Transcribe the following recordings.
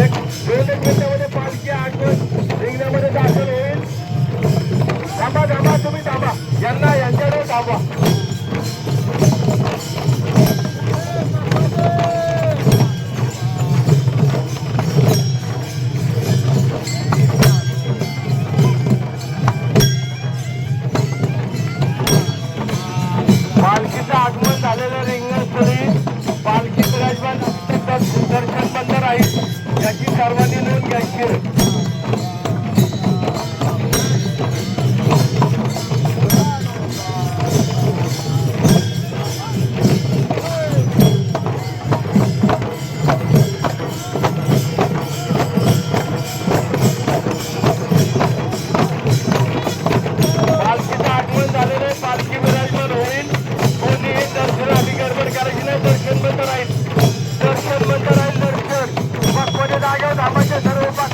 एक दोन एक मिनिटामध्ये पालखी रिंगणामध्ये दाखल होईल. थांबा थांबा तुम्ही थांबा. यांना यांच्याकडे थांबा पालखी विराजमान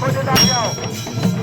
谢谢大舅